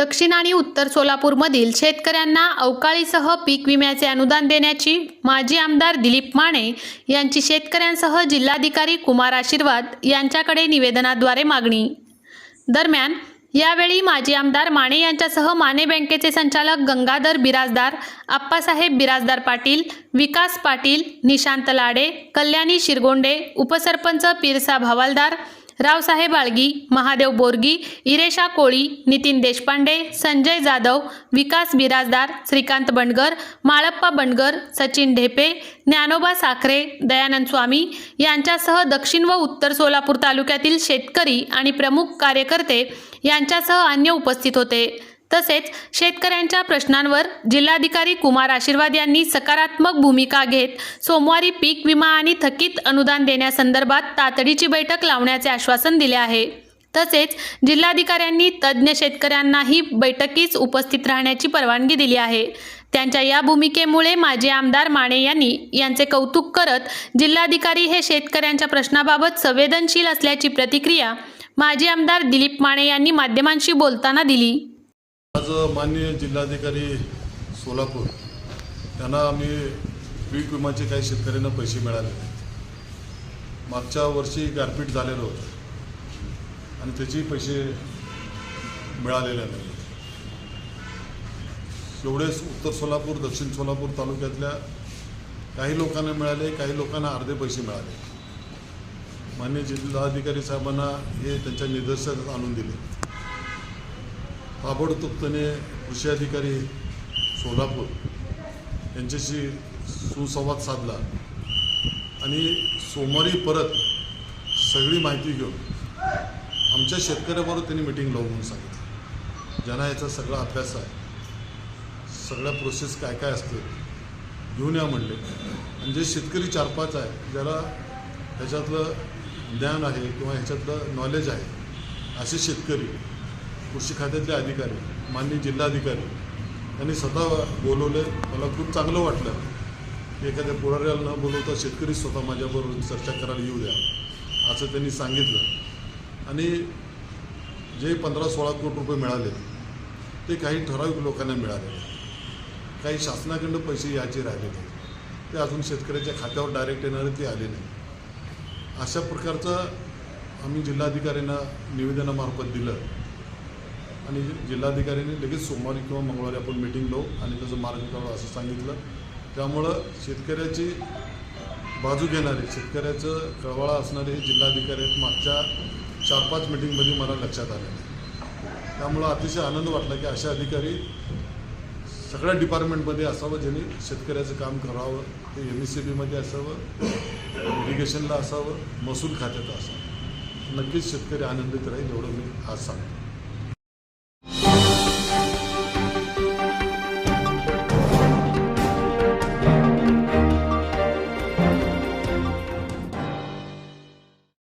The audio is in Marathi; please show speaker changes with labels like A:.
A: दक्षिण आणि उत्तर सोलापूरमधील शेतकऱ्यांना अवकाळीसह पीक विम्याचे अनुदान देण्याची माजी आमदार दिलीप माने यांची शेतकऱ्यांसह जिल्हाधिकारी कुमार आशीर्वाद यांच्याकडे निवेदनाद्वारे मागणी. दरम्यान यावेळी माजी आमदार माने यांच्यासह माने बँकेचे संचालक गंगाधर बिराजदार आप्पासाहेब बिराजदार पाटील विकास पाटील निशांत लाडे कल्याणी शिरगोंडे उपसरपंच पिरसा भावालदार रावसाहेब आळगी महादेव बोरगी इरेशा कोळी नितीन देशपांडे संजय जाधव विकास बिराजदार श्रीकांत बंडगर माळप्पा बंडगर सचिन ढेपे ज्ञानोबा साखरे दयानंद स्वामी यांच्यासह दक्षिण व उत्तर सोलापूर तालुक्यातील शेतकरी आणि प्रमुख कार्यकर्ते यांच्यासह अन्य उपस्थित होते. तसेच शेतकऱ्यांच्या प्रश्नांवर जिल्हाधिकारी कुमार आशीर्वाद यांनी सकारात्मक भूमिका घेत सोमवारी पीक विमा आणि थकीत अनुदान देण्यासंदर्भात तातडीची बैठक लावण्याचे आश्वासन दिले आहे. तसेच जिल्हाधिकाऱ्यांनी तज्ज्ञ शेतकऱ्यांनाही बैठकीस उपस्थित राहण्याची परवानगी दिली आहे. त्यांच्या या भूमिकेमुळे माजी आमदार माने यांनी यांचे कौतुक करत जिल्हाधिकारी हे शेतकऱ्यांच्या प्रश्नाबाबत संवेदनशील असल्याची प्रतिक्रिया माजी आमदार दिलीप माने यांनी माध्यमांशी बोलताना दिली.
B: आज माननीय जिल्हाधिकारी सोलापूर त्यांना आम्ही पीक विमाचे काही शेतकऱ्यांना पैसे मिळाले. मागच्या वर्षी गारपीट झालेलं होतं. आणि त्याचे पैसे मिळालेले नाही. एवढेच उत्तर सोलापूर दक्षिण सोलापूर तालुक्यातल्या काही लोकांना मिळाले काही लोकांना अर्धे पैसे मिळाले. माननीय जिल्हाधिकारी साहेबांना हे त्यांच्या निदर्शनात आणून दिले. ताबडतोबपणे कृषी अधिकारी सोलापूर यांच्याशी सुसंवाद साधला आणि सोमवारी परत सगळी माहिती घेऊन आमच्या शेतकऱ्याबरोबर त्यांनी मिटिंग लावून म्हणून सांगितलं. ज्यांना याचा सगळा अभ्यास आहे सगळ्या प्रोसेस काय काय असते घेऊन या म्हणले. आणि जे शेतकरी चार पाच आहे ज्याला ह्याच्यातलं ज्ञान आहे किंवा ह्याच्यातलं नॉलेज आहे असे शेतकरी कृषी खात्यातले अधिकारी माननीय जिल्हाधिकारी यांनी स्वतः बोलवले. मला खूप चांगलं वाटलं की एखाद्या पुढाऱ्याला न बोलवता शेतकरी स्वतः माझ्याबरोबर चर्चा करायला येऊ द्या असं त्यांनी सांगितलं. आणि जे पंधरा सोळा कोटी रुपये मिळाले ते काही ठराविक लोकांना मिळाले. काही शासनाकडनं पैसे याचे राहिले ते अजून शेतकऱ्याच्या खात्यावर डायरेक्ट येणारे ते आले नाही. अशा प्रकारचं आम्ही जिल्हाधिकाऱ्यांना निवेदनामार्फत दिलं. आणि जिल्हाधिकाऱ्यांनी लगेच सोमवारी किंवा मंगळवारी आपण मिटिंग लावू आणि त्याचं मार्ग काढू असं सांगितलं. त्यामुळं शेतकऱ्याची बाजू घेणारे शेतकऱ्याचं कळवळा असणारे हे जिल्हाधिकारी आहेत मागच्या चार पाच मिटिंगमध्ये मला लक्षात आले. त्यामुळं अतिशय आनंद वाटला की अशा अधिकारी सगळ्या डिपार्टमेंटमध्ये असावं ज्यांनी शेतकऱ्याचं काम करावं ते एम एस सी बीमध्ये असावं इरिगेशनला असावं महसूल खात्यात असावं. नक्कीच शेतकरी आनंदित राहील एवढं मी आज सांगतो.